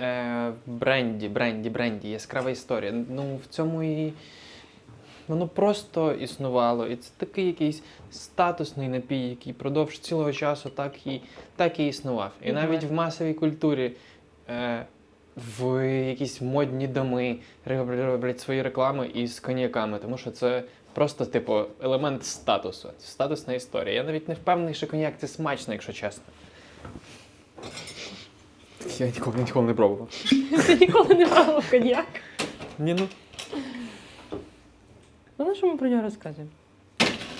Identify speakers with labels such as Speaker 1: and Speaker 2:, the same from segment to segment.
Speaker 1: е, бренді, бренді, бренді, яскрава історія. Ну, в цьому і воно просто існувало. І це такий якийсь статусний напій, який продовж цілого часу так і, так і існував. І навіть в масовій культурі. Е, в якісь модні доми роблять свої реклами із коньяками, тому що це просто, типу, елемент статусу. Статусна історія. Я навіть не впевнений, що коньяк це смачно, якщо чесно. Я ніколи, ніколи не пробував.
Speaker 2: Ти ніколи не пробував коньяк.
Speaker 1: Ні, ну.
Speaker 2: Ну, на що ми про нього розказуємо?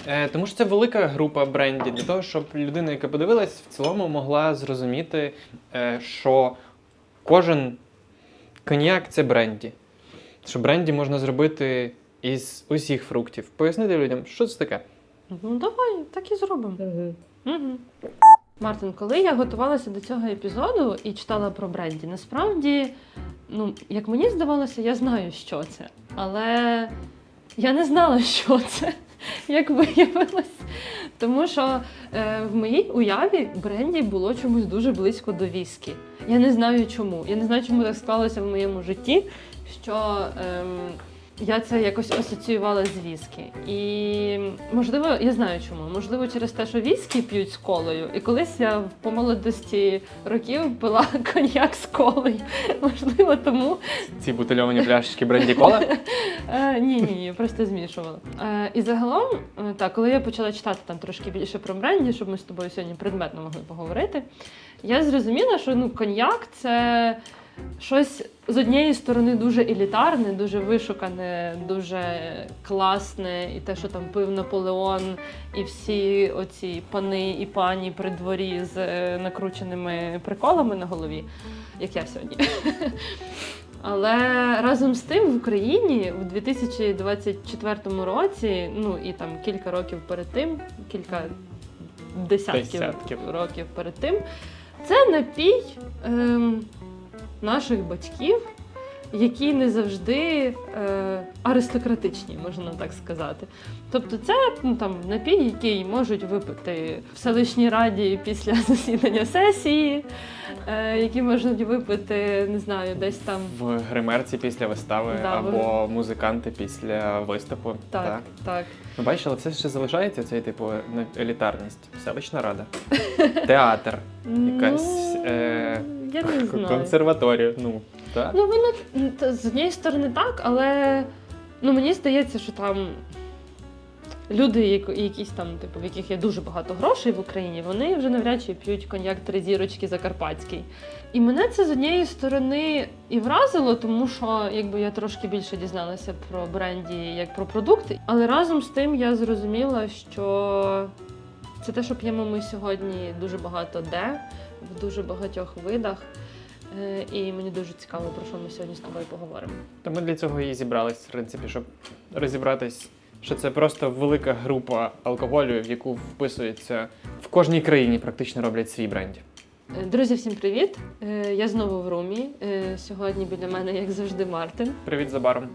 Speaker 1: Е, тому що це велика група брендів для того, щоб людина, яка подивилась, в цілому могла зрозуміти, е, що кожен коньяк це бренді. Що бренді можна зробити із усіх фруктів. Пояснити людям, що це таке.
Speaker 2: Ну, давай, так і зробимо. Угу. Мартин, коли я готувалася до цього епізоду і читала про бренді, насправді, ну, як мені здавалося, я знаю, що це. Але я не знала, що це, як виявилось. Тому що е, в моїй уяві бренді було чомусь дуже близько до віскі. Я не знаю чому. Я не знаю, чому так склалося в моєму житті, що ем, я це якось асоціювала з віскі. І можливо, я знаю чому. Можливо, через те, що віскі п'ють з колою. І колись я в- по молодості років пила коньяк з колою. Можливо, тому
Speaker 1: Ці бутильовані пляшечки бренді кола.
Speaker 2: Е, ні, ні, ні, просто змішувала. Е, і загалом, е, так, коли я почала читати там трошки більше про бренді, щоб ми з тобою сьогодні предметно могли поговорити, я зрозуміла, що ну, коньяк це щось з однієї сторони дуже елітарне, дуже вишукане, дуже класне, і те, що там пив Наполеон, і всі оці пани і пані при дворі з е, накрученими приколами на голові, як я сьогодні. Але разом з тим в Україні в 2024 році, ну і там кілька років перед тим, кілька десятків,
Speaker 1: Десятків.
Speaker 2: років перед тим, це напій ем, наших батьків, які не завжди е, аристократичні, можна так сказати. Тобто, це ну, там напій, який можуть випити в селищній раді після засідання сесії, е, які можуть випити, не знаю, десь там.
Speaker 1: В гримерці після вистави
Speaker 2: Да,
Speaker 1: або музиканти після виступу.
Speaker 2: Так, так.
Speaker 1: Ну, бачиш, але все ще залишається цей типу на- елітарність. Селищна рада, театр, якась
Speaker 2: Ну,
Speaker 1: е,
Speaker 2: я не знаю.
Speaker 1: консерваторія. Ну, так.
Speaker 2: Ну, воно м, та, з однієї сторони так, але ну, мені здається, що там люди, як- якісь там, типу, в яких є дуже багато грошей в Україні, вони вже навряд чи п'ють коньяк три зірочки закарпатський. І мене це з однієї сторони і вразило, тому що якби я трошки більше дізналася про бренді як про продукти. Але разом з тим я зрозуміла, що це те, що п'ємо ми сьогодні дуже багато де, в дуже багатьох видах. Е, І мені дуже цікаво, про що ми сьогодні з тобою поговоримо.
Speaker 1: То ми для цього і зібрались, в принципі, щоб розібратись, що це просто велика група алкоголю, в яку вписується в кожній країні, практично роблять свій бренді.
Speaker 2: Е, Друзі, всім привіт! Е, Я знову в румі. Е, Сьогодні біля мене, як завжди, Мартин.
Speaker 1: Привіт за баром.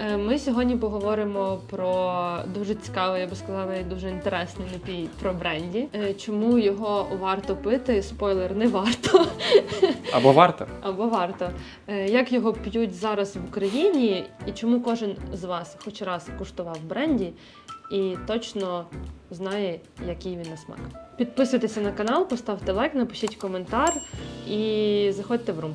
Speaker 2: Е, Ми сьогодні поговоримо про дуже цікавий, я би сказала, і дуже інтересний напій про бренді. Е, Чому його варто пити? Спойлер, не варто.
Speaker 1: Або варто.
Speaker 2: Або варто. Е, Як його п'ють зараз в Україні, і чому кожен з вас хоч раз куштував бренді і точно знає, який він на смак. Підписуйтеся на канал, поставте лайк, напишіть коментар і заходьте в рум.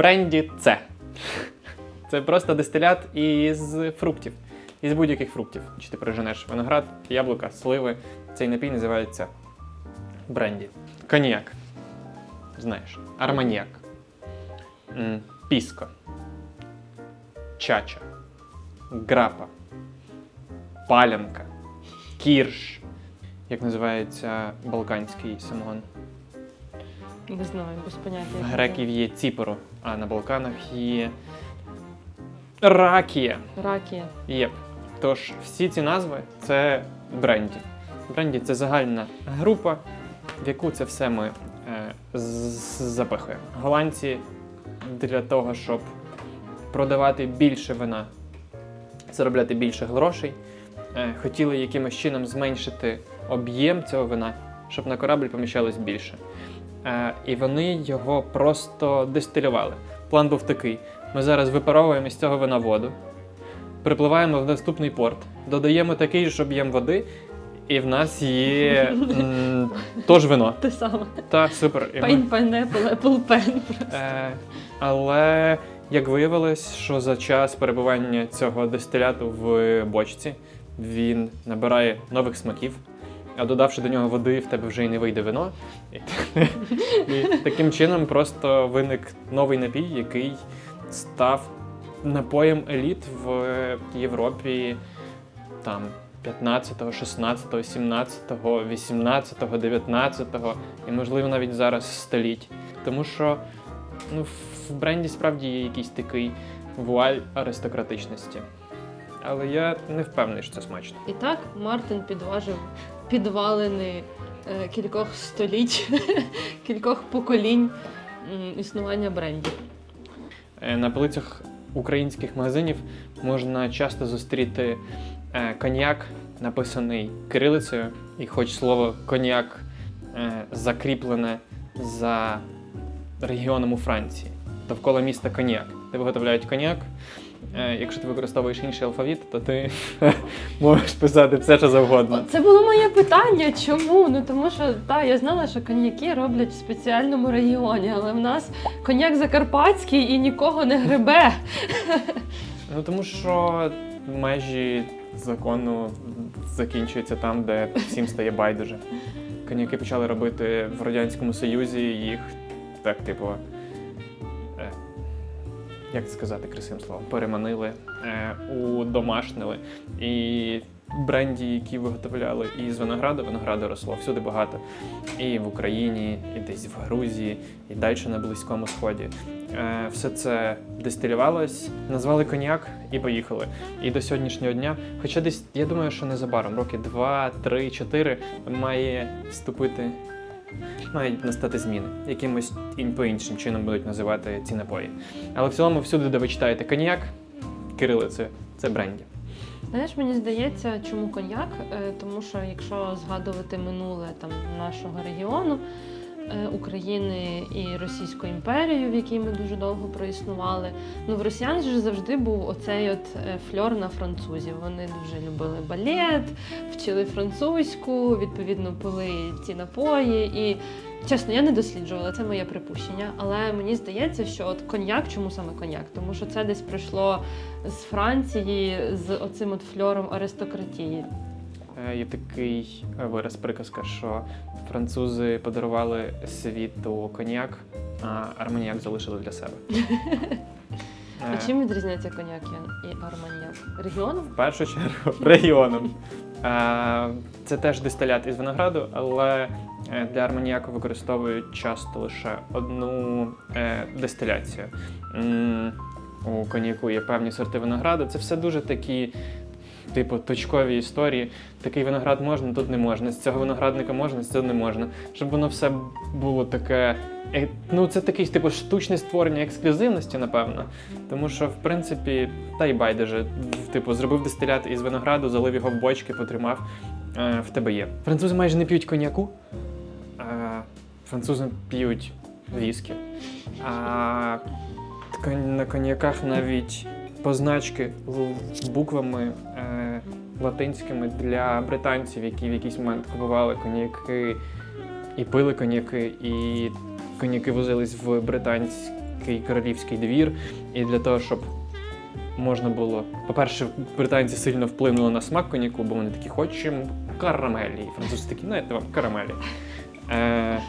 Speaker 1: Бренді це. Це просто дистилят із фруктів. Із будь-яких фруктів. Чи ти переженеш виноград, яблука, сливи. Цей напій називається бренді. Коньяк. Знаєш. Арманіак. М, Піско. Чача. Грапа. Палянка. Кірш. Як називається балканський самогон?
Speaker 2: Не знаю, без поняття.
Speaker 1: В греків є ціпоро, а на Балканах є ракія.
Speaker 2: Ракія.
Speaker 1: Єп. Тож всі ці назви це бренді. Бренді це загальна група, в яку це все ми е, запихуємо. Голландці для того, щоб продавати більше вина заробляти більше грошей, е, хотіли якимось чином зменшити об'єм цього вина, щоб на корабль поміщалось більше. Е, І вони його просто дистилювали. План був такий: ми зараз випаровуємо з цього вина воду, припливаємо в наступний порт, додаємо такий ж об'єм води, і в нас є теж вино.
Speaker 2: Те саме.
Speaker 1: Та супер.
Speaker 2: Пейн, pineapple, apple pen.
Speaker 1: Е, але як виявилось, що за час перебування цього дистиляту в бочці він набирає нових смаків, а додавши до нього води, в тебе вже й не вийде вино. І, таким чином просто виник новий напій, який став напоєм еліт в Європі там 15, 16, 17, 18, 19 і, можливо, навіть зараз століть. Тому що ну, в бренді справді є якийсь такий вуаль аристократичності. Але я не впевнений, що це смачно.
Speaker 2: І так Мартин підважив підвалини е, кількох століть, кількох поколінь існування брендів.
Speaker 1: Е, На полицях українських магазинів можна часто зустріти е, коньяк, написаний кирилицею, і хоч слово коньяк закріплене за регіоном у Франції, довкола міста коньяк, де виготовляють коньяк. Е, Якщо ти використовуєш інший алфавіт, то ти можеш писати все, що завгодно.
Speaker 2: Це було моє питання. Чому? Ну тому що та я знала, що коньяки роблять в спеціальному регіоні, але в нас коньяк закарпатський і нікого не гребе.
Speaker 1: Ну тому що межі закону закінчуються там, де всім стає байдуже. Коньяки почали робити в Радянському Союзі, їх так, типу, як сказати красивим словом, переманили, е, удомашнили. І бренді, які виготовляли із винограду, винограду росло всюди багато. І в Україні, і десь в Грузії, і далі на Близькому Сході. Е, Все це дистилювалось, назвали коньяк і поїхали. І до сьогоднішнього дня, хоча десь, я думаю, що незабаром, роки 2, 3, 4, має вступити, мають настати зміни. Якимось по іншим чином будуть називати ці напої. Але в цілому, всюди, де ви читаєте коньяк, кирилицею, це бренді.
Speaker 2: Знаєш, мені здається, чому коньяк? Е, Тому що якщо згадувати минуле там нашого регіону. Е, України і Російську імперію, в якій ми дуже довго проіснували. Ну в росіян же завжди був оцей от е, фльор на французів. Вони дуже любили балет, вчили французьку, відповідно пили ці напої. І чесно, я не досліджувала, це моє припущення. Але мені здається, що от коньяк, чому саме коньяк? Тому що це десь прийшло з Франції з оцим от фльором аристократії.
Speaker 1: Е, Є такий вираз приказка, що французи подарували світу коньяк, а арманіяк залишили для себе.
Speaker 2: А
Speaker 1: Е,
Speaker 2: чим відрізняється коньяк і і арманьяк? Регіоном?
Speaker 1: В першу чергу регіоном. Е, Це теж дистилят із винограду, але е, для арманіяку використовують часто лише одну е, дистиляцію. М, У коньяку є певні сорти винограду. Це все дуже такі, типу, точкові історії. Такий виноград можна, тут не можна. З цього виноградника можна, з цього не можна. Щоб воно все було таке. е, Ну, це такий типу штучне створення ексклюзивності, напевно. Тому що, в принципі, та й байдуже. Типу, зробив дистилят із винограду, залив його в бочки, потримав. Е, в тебе є. Французи майже не п'ють коньяку. Е, французи п'ють віскі. А на коньяках навіть позначки буквами латинськими для британців, які в якийсь момент купували коньяки і пили коньяки, і коньяки возились в британський королівський двір. І для того, щоб можна було. По-перше, британці сильно вплинули на смак коньяку, бо вони такі хочемо карамелі. І французи такі, знаєте вам карамелі. Е,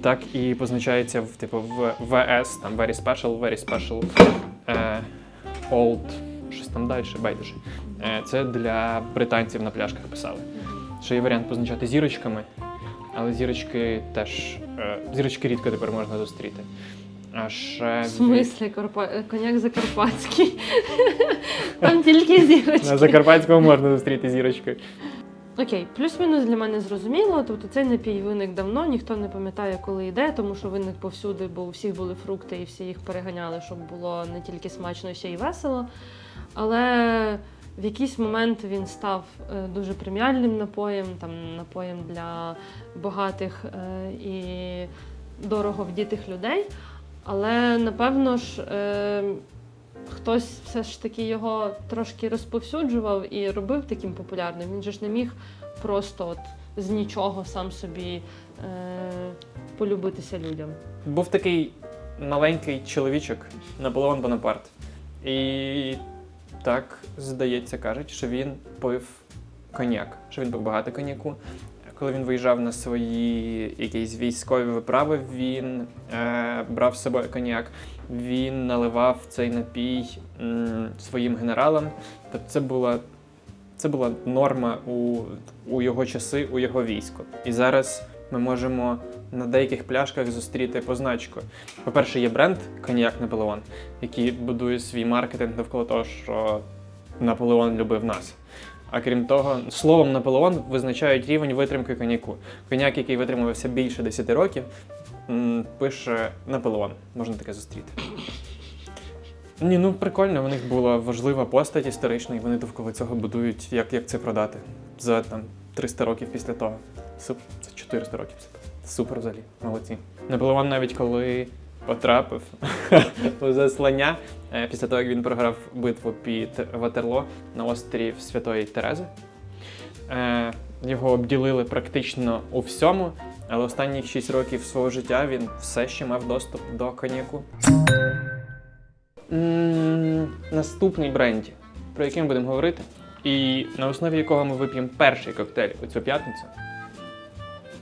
Speaker 1: так і позначається в типу в ВС, там very special, very special, е, old, щось там далі, байдуже. Е, це для британців на пляшках писали. Ще є варіант позначати зірочками, але зірочки теж. Е, зірочки рідко тепер можна зустріти. А ще
Speaker 2: В смислі Карпа... коньяк закарпатський. Там тільки зірочки.
Speaker 1: На Закарпатському можна зустріти зірочкою.
Speaker 2: Окей, плюс-мінус для мене зрозуміло. Тобто цей напій виник давно, ніхто не пам'ятає, коли йде, тому що виник повсюди, бо у всіх були фрукти і всі їх переганяли, щоб було не тільки смачно, ще й весело. Але В якийсь момент він став е, дуже преміальним напоєм, там напоєм для багатих е, і дорого вдітих людей. Але напевно ж е, хтось все ж таки його трошки розповсюджував і робив таким популярним. Він же ж не міг просто от з нічого сам собі полюбитися людям.
Speaker 1: Був такий маленький чоловічок Наполеон Бонапарт. І так, здається, кажуть, що він пив коньяк, що він пив багато коньяку. Коли він виїжджав на свої якісь військові виправи, він е, брав з собою коньяк, він наливав цей напій м, своїм генералам. Тобто це була, це була норма у, у його часи, у його війську. І зараз ми можемо на деяких пляшках зустріти позначку. По-перше, є бренд Коньяк Наполеон, який будує свій маркетинг навколо того, що Наполеон любив нас. А крім того, словом Наполеон визначають рівень витримки коньяку. Коньяк, який витримувався більше 10 років, пише Наполеон. Можна таке зустріти. Ні, ну прикольно, у них була важлива постать історична, і вони довкола цього будують, як, як це продати за там 300 років після того. Суп, це 400 років після. Супер взагалі, молодці. Наполеон навіть коли потрапив у заслання е, після того, як він програв битву під Ватерло на острів Святої Терези. Е, Його обділили практично у всьому, але останні 6 років свого життя він все ще мав доступ до коньяку. Наступний бренді, про який ми будемо говорити, і на основі якого ми вип'ємо перший коктейль у цю п'ятницю,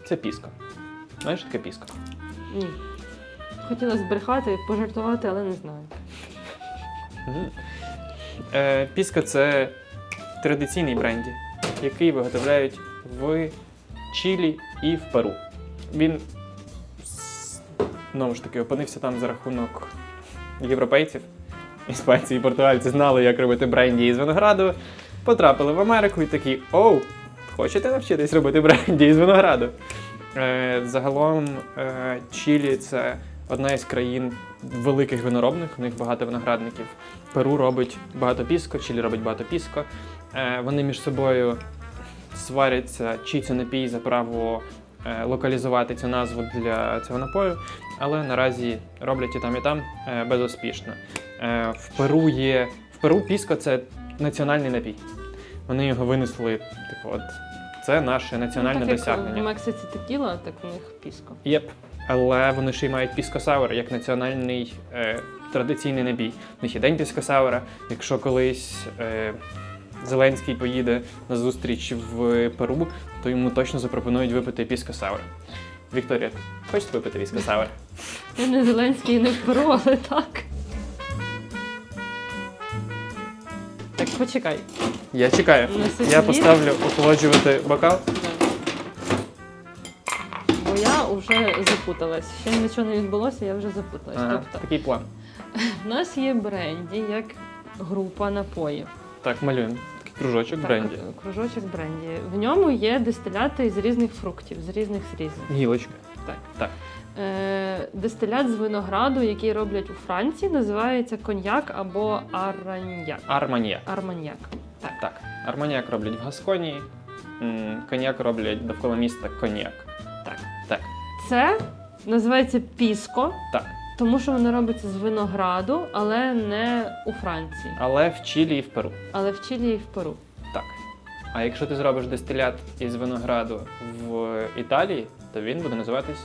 Speaker 1: це піско. Знаєш, що таке піско?
Speaker 2: Ні. Хотіла збрехати, пожартувати, але не знаю.
Speaker 1: Мгм. Е, Піска це традиційний бренді, який виготовляють в Чилі і в Перу. Він с- знову ж таки опинився там за рахунок європейців. Іспанці і португальці знали, як робити бренді із винограду, потрапили в Америку і такі: оу, хочете навчитись робити бренді із винограду? Е, загалом е, Чилі це одна із країн великих виноробних, у них багато виноградників. Перу робить багато піско, Чилі робить багато піско. Е, вони між собою сваряться, чий це напій за право е, локалізувати цю назву для цього напою, але наразі роблять і там, і там е, безуспішно. Е, в Перу є. В Перу піско це національний напій. Вони його винесли, типу, от це наше національне
Speaker 2: ну, так,
Speaker 1: досягнення.
Speaker 2: Як в Мексиці текіла, так в них піско.
Speaker 1: Єп. Але вони ще й мають піскосауер як національний е, традиційний напій. У них є день піскосауера. Якщо колись е, Зеленський поїде на зустріч в Перу, то йому точно запропонують випити піскосауер. Вікторія, хочеш випити піскосауер?
Speaker 2: Я не Зеленський не в Перу, але так. Почекай.
Speaker 1: Я чекаю.
Speaker 2: Неси
Speaker 1: Я
Speaker 2: сюди.
Speaker 1: поставлю охолоджувати бокал.
Speaker 2: Бо я вже запуталась. Ще нічого не відбулося, я вже запуталась.
Speaker 1: Ага,
Speaker 2: Тобто,
Speaker 1: такий план.
Speaker 2: в нас є бренді як група напоїв.
Speaker 1: Так, малюємо. Такий кружочок
Speaker 2: Так,
Speaker 1: бренді.
Speaker 2: Кружочок бренді. В ньому є дистиляти з різних фруктів, з різних зрізів.
Speaker 1: Гілочка.
Speaker 2: Так.
Speaker 1: Так.
Speaker 2: Е, дистилят з винограду, який роблять у Франції, називається коньяк або араньяк.
Speaker 1: Арманьяк.
Speaker 2: Арманьяк. Так.
Speaker 1: Так. Арманьяк роблять в Гасконії. м, Коньяк роблять довкола міста коньяк.
Speaker 2: Так.
Speaker 1: Так.
Speaker 2: Це називається піско,
Speaker 1: Так.
Speaker 2: тому що воно робиться з винограду, але не у Франції,
Speaker 1: Але в Чилі і в Перу.
Speaker 2: але в Чилі і в Перу.
Speaker 1: Так. А якщо ти зробиш дистилят із винограду в Італії, то він буде називатись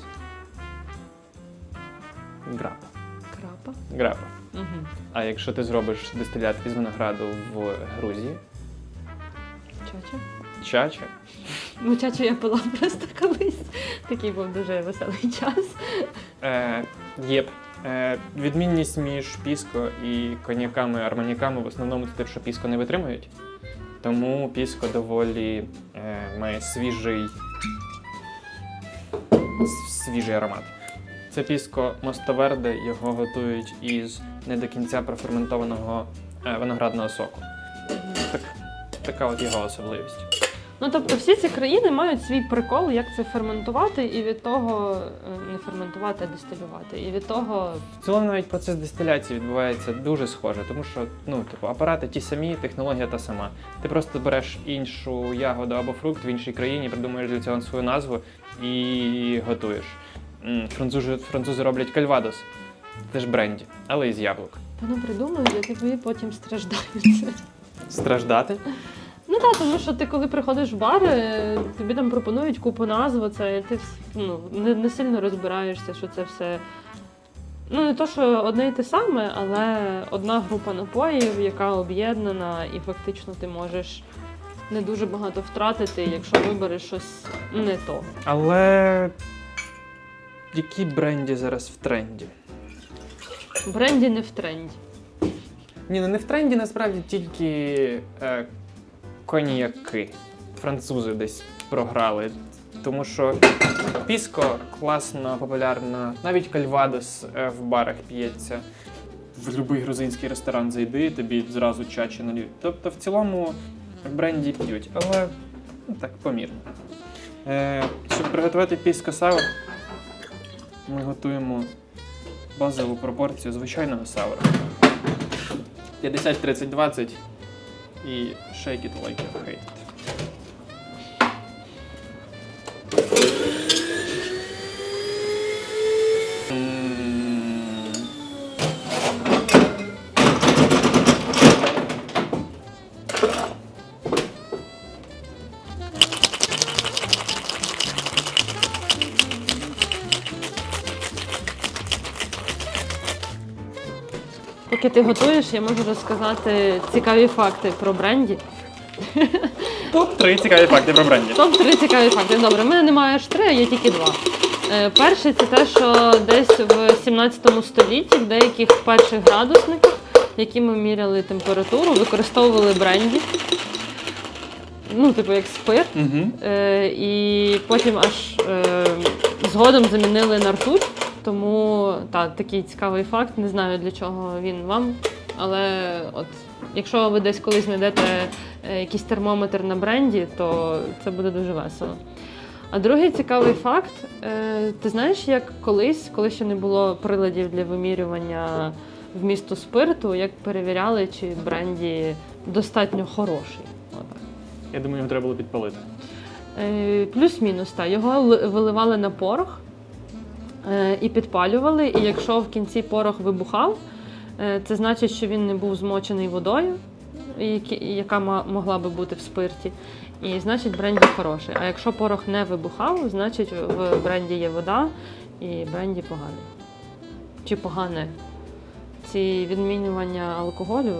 Speaker 1: грапа.
Speaker 2: Крапа.
Speaker 1: Грапа.
Speaker 2: Угу.
Speaker 1: А якщо ти зробиш дистилят із винограду в Грузії,
Speaker 2: Чача.
Speaker 1: чача,
Speaker 2: Ну, чачу я пила просто колись. Такий був дуже веселий час.
Speaker 1: е, єп. Е, відмінність між піско і коньяками, арманяками в основному це те, що піско не витримують. Тому піско доволі е, має свіжий, свіжий аромат. Це піско Мостоверде, його готують із не до кінця проферментованого е, виноградного соку. Так, така от його особливість.
Speaker 2: Ну тобто всі ці країни мають свій прикол, як це ферментувати, і від того е, не ферментувати, а дистилювати. І від того
Speaker 1: В цілому навіть процес дистиляції відбувається дуже схоже, тому що ну, типу, апарати ті самі, технологія та сама. Ти просто береш іншу ягоду або фрукт в іншій країні, придумуєш для цього свою назву і готуєш. Французи, французи роблять кальвадос, це ж бренді, але із яблук.
Speaker 2: вони придумують, а тобі потім страждають.
Speaker 1: Страждати?
Speaker 2: Ну так, тому що ти коли приходиш в бар, е, тобі там пропонують купу назв, це і ти ну, не, не сильно розбираєшся, що це все. Ну, не то, що одне й те саме, але одна група напоїв, яка об'єднана, і фактично ти можеш не дуже багато втратити, якщо вибереш щось не то.
Speaker 1: Але які бренді зараз в тренді?
Speaker 2: Бренді не в тренді.
Speaker 1: Ні, ну не в тренді насправді тільки е, коньяки. Французи десь програли. Тому що піско класно, популярно, навіть кальвадос е, в барах п'ється. В будь-який грузинський ресторан зайди, тобі зразу чачі нальють. Тобто в цілому бренді п'ють, але ну, так, помірно. Е, щоб приготувати піско саур, ми готуємо базову пропорцію звичайного саура. 50, 30, 20 і shake it like you hate it.
Speaker 2: Поки ти готуєш, я можу розказати цікаві факти про бренді.
Speaker 1: Топ-3 цікаві факти про бренді.
Speaker 2: Топ 3 цікаві факти. Добре, в мене немає аж три, а є тільки два. Е, Перший це те, що десь в 17 столітті в деяких перших градусниках, які ми міряли температуру, використовували бренді. Ну, типу, як спирт.
Speaker 1: Угу.
Speaker 2: І потім аж е, згодом замінили на ртуть. Тому та, такий цікавий факт. Не знаю для чого він вам. Але от, якщо ви десь колись знайдете е, якийсь термометр на бренді, то це буде дуже весело. А другий цікавий факт: е, ти знаєш, як колись, коли ще не було приладів для вимірювання вмісту спирту, як перевіряли, чи бренді достатньо хороший.
Speaker 1: Я думаю, його треба було підпалити.
Speaker 2: Е, Плюс-мінус, так. Його виливали на порох і підпалювали. І якщо в кінці порох вибухав, е, це значить, що він не був змочений водою, яка могла би бути в спирті. І значить бренді хороший. А якщо порох не вибухав, значить в бренді є вода і бренді поганий. Чи погане. Ці відмінювання алкоголю,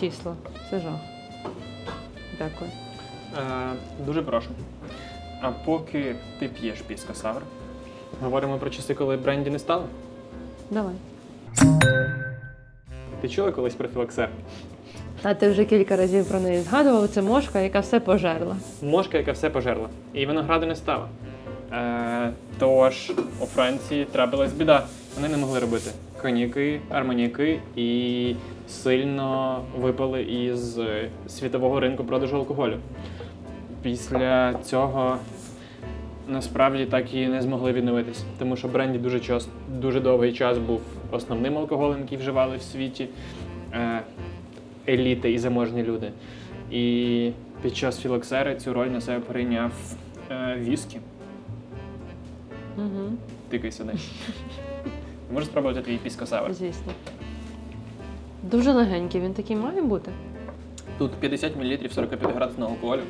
Speaker 2: числа, це жах. Дякую.
Speaker 1: Е, дуже прошу. А поки ти п'єш піско саур, говоримо про часи, коли бренді не стало.
Speaker 2: Давай.
Speaker 1: Ти чула колись про філоксер?
Speaker 2: Та ти вже кілька разів про неї згадував. Це мошка, яка все пожерла.
Speaker 1: Мошка, яка все пожерла. І винограду не стало. Е, тож у Франції трапилась біда. Вони не могли робити коньяки, арманіки і сильно випали із світового ринку продажу алкоголю. Після цього насправді так і не змогли відновитись, тому що бренді дуже час, дуже довгий час був основним алкоголем, який вживали в світі. Е, еліти і заможні люди. І під час філоксери цю роль на себе прийняв е, віскі.
Speaker 2: Угу,
Speaker 1: Тикай сюди. Можеш спробувати твій піскосавр.
Speaker 2: звісно. Дуже легенький, він такий має бути.
Speaker 1: Тут 50 мл 45 градусного алкоголю,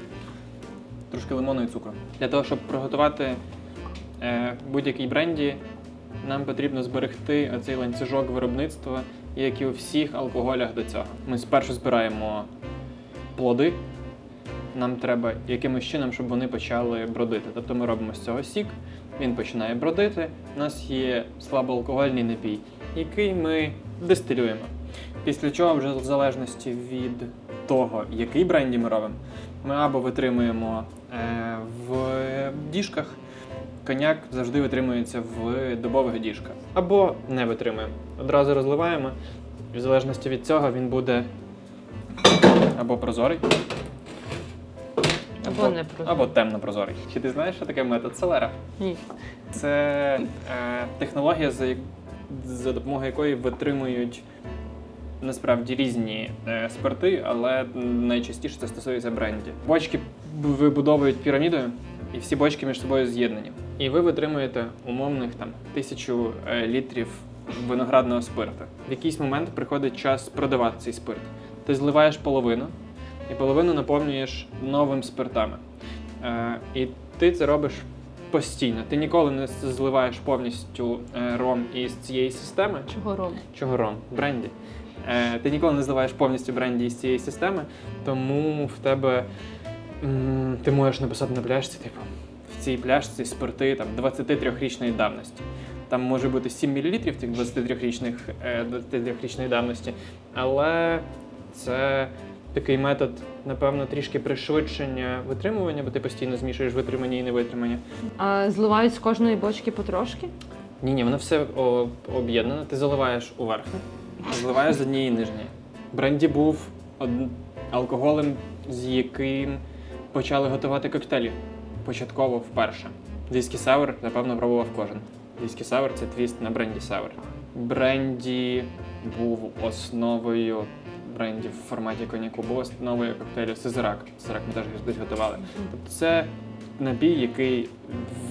Speaker 1: трошки лимону і цукру. Для того, щоб приготувати е, будь-який бренді, нам потрібно зберегти оцей ланцюжок виробництва, як і у всіх алкоголях до цього. Ми спершу збираємо плоди. Нам треба якимось чином, щоб вони почали бродити. Тобто ми робимо з цього сік, він починає бродити. У нас є слабоалкогольний напій, який ми дистилюємо. Після чого, вже в залежності від того, який бренді ми робимо, ми або витримуємо в діжках, коньяк завжди витримується в добових діжках, або не витримуємо. Одразу розливаємо, і в залежності від цього він буде або прозорий,
Speaker 2: Або не прозорий.
Speaker 1: Або темно-прозорий. Чи ти знаєш, що таке метод Селера?
Speaker 2: Ні.
Speaker 1: Це е, технологія, за, за допомогою якої витримують насправді різні е, спирти, але найчастіше це стосується бренді. Бочки вибудовують пірамідою, і всі бочки між собою з'єднані. І ви витримуєте умовних там тисячу е, літрів виноградного спирту. В якийсь момент приходить час продавати цей спирт. Ти зливаєш половину, і половину наповнюєш новим спиртами. Е, і ти це робиш постійно. Ти ніколи не зливаєш повністю е, ром із цієї системи.
Speaker 2: Чого ром?
Speaker 1: Чого ром? Бренді. Е, ти ніколи не зливаєш повністю бренді із цієї системи, тому в тебе ти можеш написати на пляшці, типу, в цій пляшці спирти там 23-річної давності. Там може бути 7 мл тих 23-річних, е, 23-річної давності, але це такий метод, напевно, трішки пришвидшення витримування, бо ти постійно змішуєш витримання і невитримання.
Speaker 2: А зливають з кожної бочки потрошки?
Speaker 1: Ні, ні, воно все об'єднано. Ти заливаєш у верхню, зливаєш з однієї нижньої. Бренді був алкоголем, з яким почали готувати коктейлі. Початково вперше. Віскі Сауер, напевно, пробував кожен. Віскі Сауер це твіст на бренді Сауер. Бренді був основою бренді в форматі коньяку, був основою коктейлю Сизерак. Сизерак ми теж десь готували. Тобто це напій, який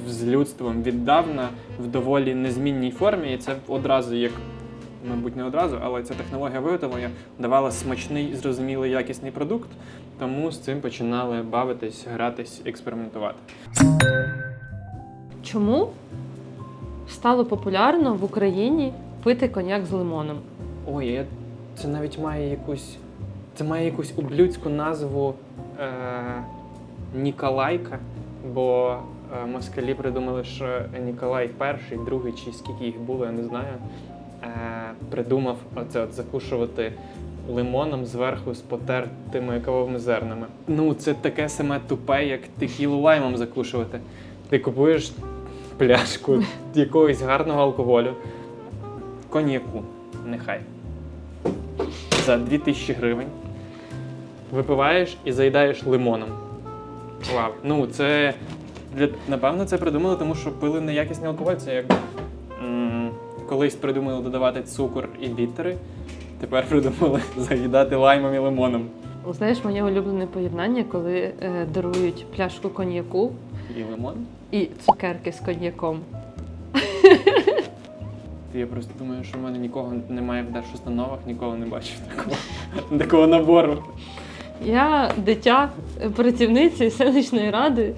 Speaker 1: з людством віддавна в доволі незмінній формі, і це одразу як. Мабуть, не одразу, але ця технологія виготовлення давала смачний, зрозумілий, якісний продукт, тому з цим починали бавитись, гратись, експериментувати.
Speaker 2: Чому стало популярно в Україні пити коньяк з лимоном?
Speaker 1: Ой, я... це навіть має якусь. Це має якусь ублюдську назву е... Ніколайка, бо е... москалі придумали, що Ніколай перший, другий, чи скільки їх було, я не знаю. Е... Придумав оце от закушувати лимоном зверху з потертими кавовими зернами. Ну, це таке саме тупе, як текілу лаймом закушувати. Ти купуєш пляшку якогось гарного алкоголю, коньяку, нехай. За 2000 гривень. Випиваєш і заїдаєш лимоном. Вау. Ну, це. Для, напевно, це придумали, тому що пили неякісний алкоголь. Це як колись придумали додавати цукор і бітери, тепер придумали заїдати лаймом і лимоном.
Speaker 2: Знаєш, моє улюблене поєднання, коли е, дарують пляшку коньяку
Speaker 1: І лимон.
Speaker 2: і цукерки з коньяком.
Speaker 1: Я просто думаю, що в мене нікого немає в держустановах, ніколи не бачив такого, такого набору.
Speaker 2: Я дитя е, працівниці селищної ради,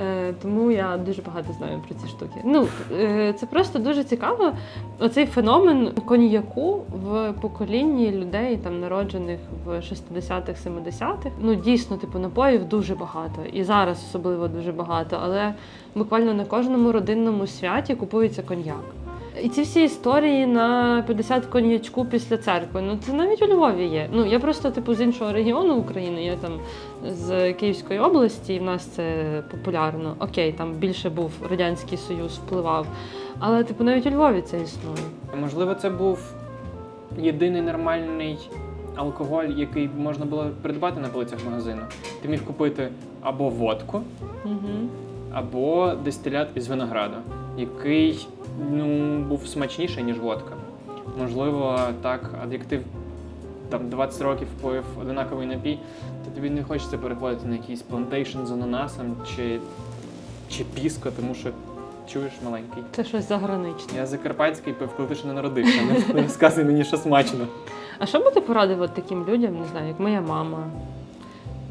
Speaker 2: е, тому я дуже багато знаю про ці штуки. Ну, е, це просто дуже цікаво. Оцей феномен коньяку в поколінні людей, там народжених в 60-х, 70-х. Ну, дійсно, типу, напоїв дуже багато. І зараз особливо дуже багато. Але буквально на кожному родинному святі купується коньяк. І ці всі історії на 50 коньячку після церкви. Ну це навіть у Львові є. Ну я просто типу з іншого регіону України, я там з Київської області, і в нас це популярно. Окей, там більше був Радянський Союз, впливав. Але типу навіть у Львові це існує.
Speaker 1: Можливо, це був єдиний нормальний алкоголь, який можна було придбати на полицях магазину. Ти міг купити або водку,
Speaker 2: Угу.
Speaker 1: або дистилят із винограду, який ну, був смачніший, ніж водка. Можливо, так, а як ти там 20 років пив одинаковий напій, то тобі не хочеться переходити на якийсь плантейшн з ананасом чи, чи піско, тому що чуєш маленький.
Speaker 2: Це щось заграничне.
Speaker 1: Я закарпатський пив, коли ти ще не народився. Не, не розказуй мені, що смачно.
Speaker 2: А що би ти порадив от таким людям, не знаю, як моя мама,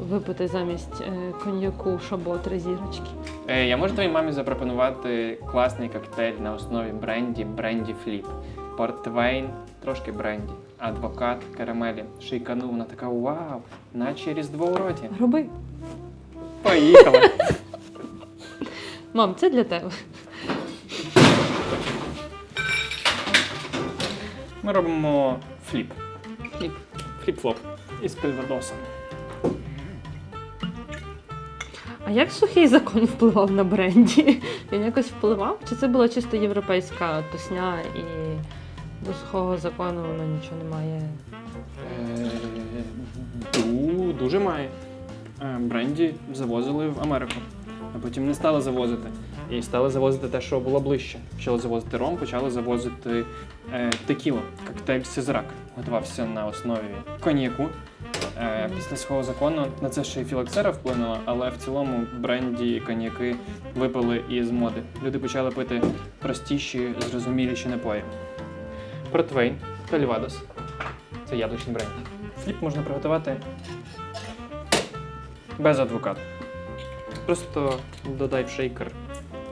Speaker 2: випити замість е, коньяку шабо три зірочки?
Speaker 1: Е, я можу твоїй мамі запропонувати класний коктейль на основі бренді бренді фліп. Портвейн, трошки бренді, адвокат, карамелі. Шейкану, вона така вау, наче різдво у роті.
Speaker 2: Роби.
Speaker 1: Поїхали.
Speaker 2: Мам, це для тебе.
Speaker 1: Ми робимо фліп.
Speaker 2: Хліб.
Speaker 1: Фліп-флоп. Із пельведоса.
Speaker 2: Як сухий закон впливав на бренді? Він якось впливав? Чи це була чисто європейська пісня і до сухого закону воно нічого не має?
Speaker 1: Е, ду- Дуже має. е, бренді завозили в Америку, а потім не стали завозити. І стали завозити те, що було ближче. Почали завозити ром, почали завозити е, текілу. Коктейль Сізрак готувався на основі коньяку. Е, після свого закону на це ще й філоксера вплинула, але в цілому бренді коньяки випали із моди. Люди почали пити простіші, зрозуміліші напої. Портвейн та Лівадос. Це яблучний бренд. Фліп можна приготувати без адвоката. Просто додай в шейкер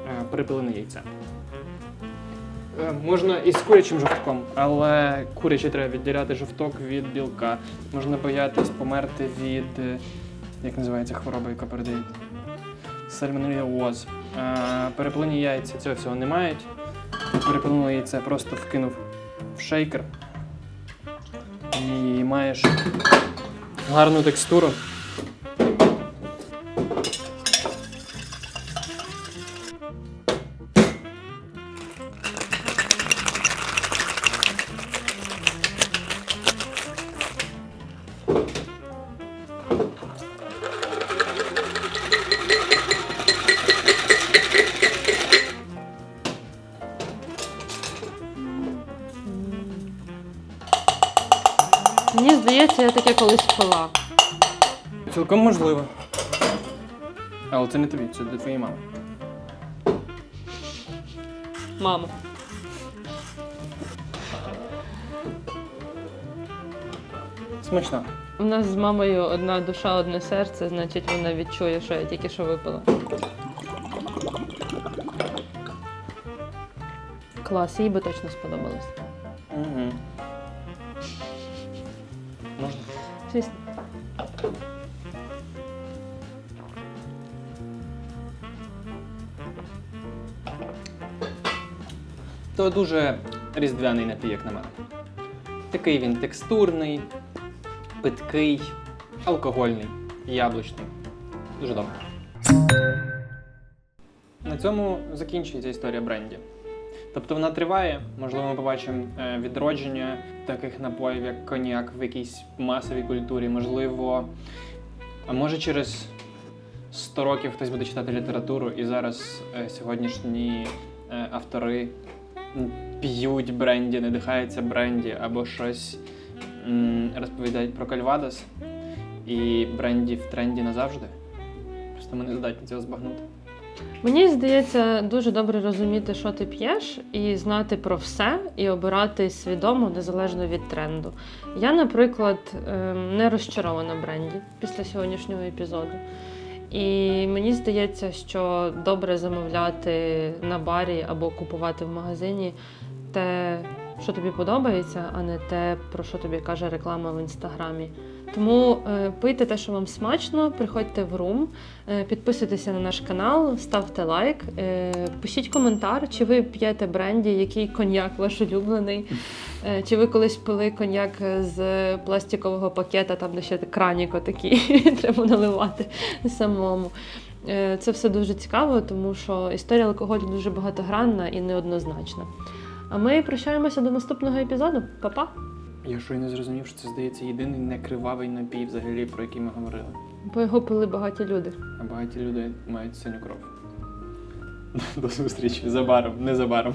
Speaker 1: е, перепилене яйце. Е, Можна із курячим жовтком, але куряче треба відділяти жовток від білка. Можна боятись померти від. е, Як називається хвороба, яка передають? Сальмонеллез. Е, Перепилені яйця цього всього не мають. Перепилено яйце просто вкинув в шейкер. І маєш гарну текстуру.
Speaker 2: Мені здається, я таке колись пила.
Speaker 1: Цілком можливо. Але це не тобі, це для твоєї мами.
Speaker 2: Мама.
Speaker 1: Смачно.
Speaker 2: У нас з мамою одна душа, одне серце, значить вона відчує, що я тільки що випила. Клас, їй би точно сподобалось.
Speaker 1: То дуже різдвяний напій, як на мене. Такий він текстурний, питкий, алкогольний, яблучний. Дуже добре. На цьому закінчується історія бренді. Тобто вона триває, можливо, ми побачимо е, відродження таких напоїв, як коньяк в якійсь масовій культурі. Можливо, а може через 100 років хтось буде читати літературу, і зараз е, сьогоднішні е, автори п'ють бренді, надихаються бренді або щось розповідають про кальвадос, і бренді в тренді назавжди. Просто ми не здатні цього збагнути.
Speaker 2: Мені здається, дуже добре розуміти, що ти п'єш, і знати про все, і обирати свідомо, незалежно від тренду. Я, наприклад, ем, не розчарована бренді після сьогоднішнього епізоду. І мені здається, що добре замовляти на барі або купувати в магазині те, що тобі подобається, а не те, про що тобі каже реклама в інстаграмі. Тому е, пийте те, що вам смачно, приходьте в рум, е, підписуйтеся на наш канал, ставте лайк, е, пишіть коментар, чи ви п'єте бренді, який коньяк ваш улюблений, чи ви колись пили коньяк з пластикового пакета, там де ще кранік отакий, треба наливати самому. Це все дуже цікаво, тому що історія алкоголю дуже багатогранна і неоднозначна. А ми прощаємося до наступного епізоду. Па-па!
Speaker 1: Я щойно зрозумів, що це здається єдиний некривавий напій, взагалі, про який ми говорили.
Speaker 2: Бо його пили багаті люди.
Speaker 1: А багаті люди мають синю кров. До зустрічі. Забаром, незабаром.